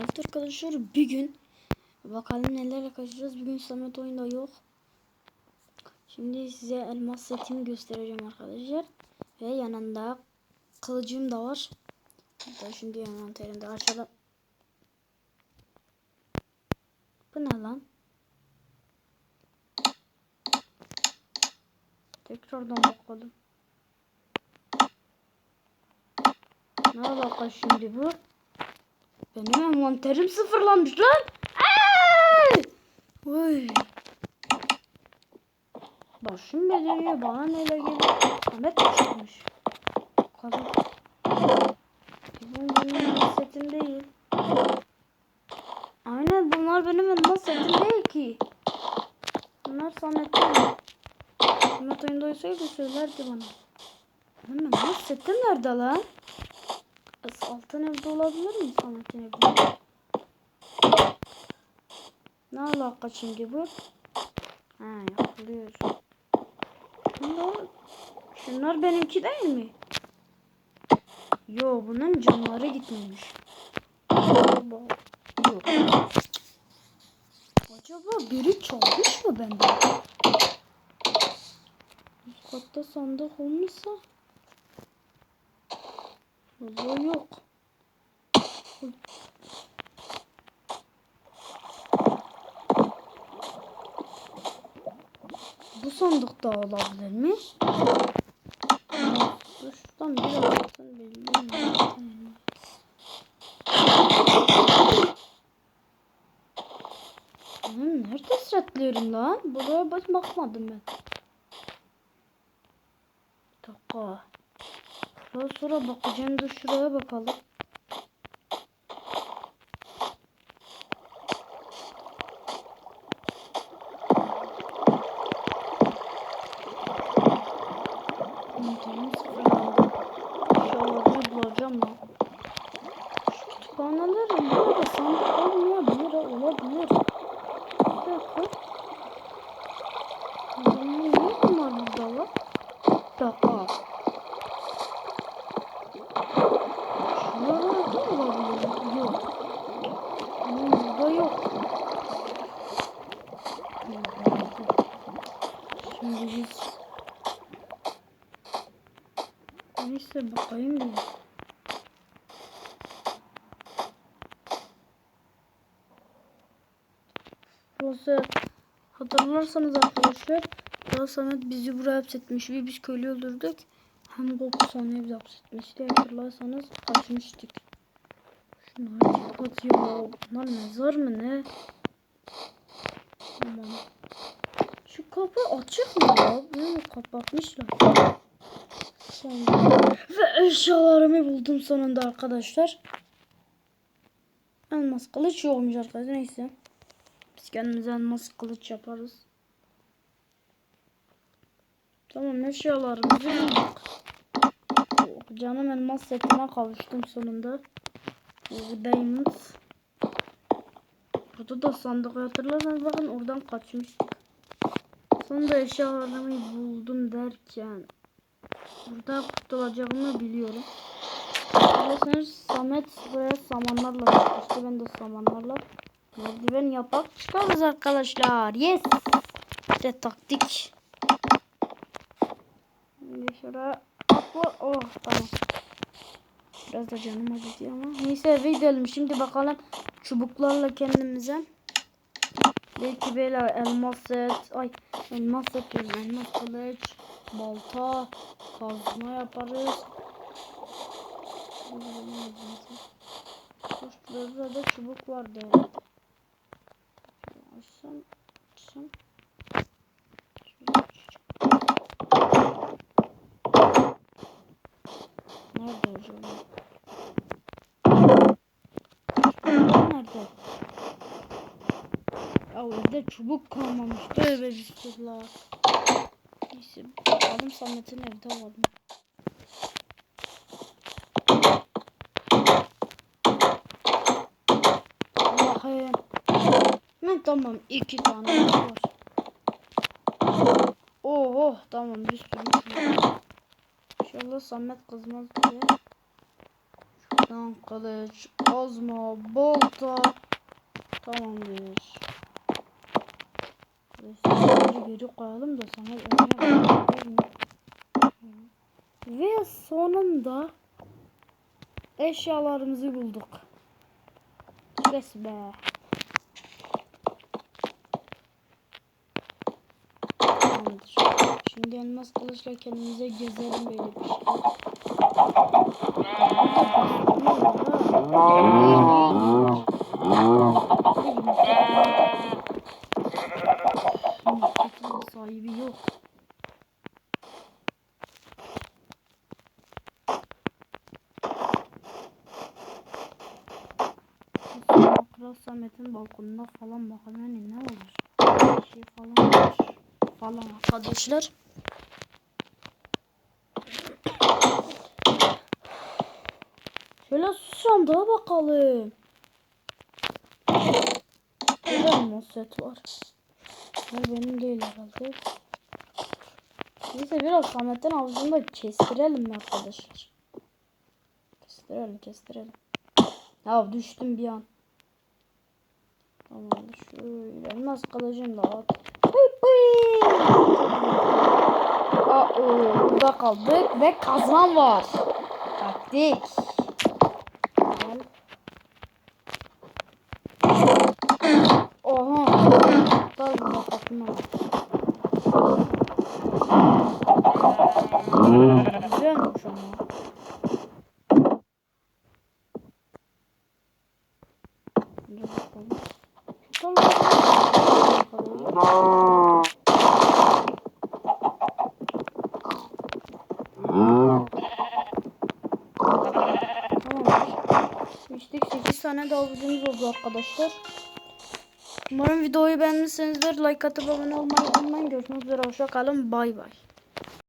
Evet arkadaşlar bir gün bakalım neler kaçacağız. Bugün Samet oyunda yok. Şimdi size elmas setimi göstereceğim arkadaşlar. Ve yanında kılıcım da var. Hatta şimdi envanterinde açalım. Bu ne lan? Tekrardan bakalım. Ne alaka şimdi bu? Benim envanterim sıfırlanmış lan. Oy. Başım beliriyor. Bana neler geliyor? Ahmet çıkmış. Kadın. Benim elmas setim değil. Aynen bunlar benim elmas setim değil ki. Bunlar Samet'ten. Samet oyunda olsaydı söylerdi bana. Benim elmas setim nerede lan? Altın evde olabilir mi Samet'in evde? Ne alaka şimdi bu? Ha yapılıyor. Bunlar, şunlar benimki değil mi? Yo bunun canları gitmemiş. Acaba yok. Acaba biri çalmış mı benden? Katta sandık olmuşsa. Vallahi yok. Bu sandıkta olabilir mi? Şuradan bir altın bilmiyorum. Ben nerede setliyorum lan? Buraya bak bakmadım ben. Bir dakika. Daha sonra bakacağım dur şuraya bakalım. Bulacağım lan. Şu kütüphanelerin burada sandık olmayabilir ha, olabilir. Bir dakika. Adamın ne var burada lan? Bir dakika. Şuralarda olabilir. Yok. Ama burada yok. Şimdi biz Neyse bakayım bir. Burası hatırlarsanız arkadaşlar daha Samet bizi buraya hapsetmiş ve biz köylü öldürdük. Hem Goku sonra bizi hapsetmişti. Hatırlarsanız kaçmıştık. Şunlar ya. Bunlar mezar mı ne? Aman. Şu kapı açık mı ya? Bunu kapatmışlar. Ve eşyalarımı buldum sonunda arkadaşlar. Elmas kılıç yokmuş arkadaşlar. Neyse. Biz kendimize elmas kılıç yaparız. Tamam eşyalarımızı bulduk. Canım elmas setine kavuştum sonunda. Diamond. Burada da sandık hatırlarsanız bakın oradan kaçmıştık. Sonunda eşyalarımı buldum derken burada kurtulacağımı biliyorum. Biliyorsunuz Samet buraya samanlarla çıkmıştı. Ben de samanlarla merdiven yapak çıkarız arkadaşlar. Yes. İşte taktik. Şimdi şuraya atla. Oh tamam. Biraz da canım acıtıyor ama. Neyse eve. Şimdi bakalım çubuklarla kendimize. Belki böyle elmas set. Ay elmas set. Elmas kılıç. Balta. Kazma yaparız. Şurada da çubuk vardı. herhalde. Açsam. Açsam. Nerede acaba? Nerede? Ya evde çubuk kalmamış. Tövbe bismillah. Neyse bakalım Samet'in evde mı? Allah'ım. Ne tamam iki tane var. Oh tamam bir sürü. şey. İnşallah Samet kızmaz diye. Şuradan kılıç, kozma, bolta. Tamamdır. Kılıçları geri koyalım da sana. Ve sonunda eşyalarımızı bulduk. Yes be. Tamamdır. Şimdi elmas kılıçla kendimize gezelim böyle bir şey. Sahibi yok. Kral Samet'in balkonuna falan bakalım hani ne olur. Bir şey falan var. Falan arkadaşlar. Şöyle sandığa bakalım. Burada set var? Bu benim değil herhalde. Neyse biraz Samet'in avucunda kestirelim mi arkadaşlar? Kestirelim kestirelim. Ya düştüm bir an. Tamam şöyle elmas kılıcım da at. Pıy pıy. Aa, oo, burada kaldık ve kazan var. Taktik. İçtik 8 tane de avucumuz oldu arkadaşlar. Umarım videoyu beğenmişsinizdir. Like atıp abone olmayı unutmayın. Görüşmek üzere. Hoşça kalın. Bay bay.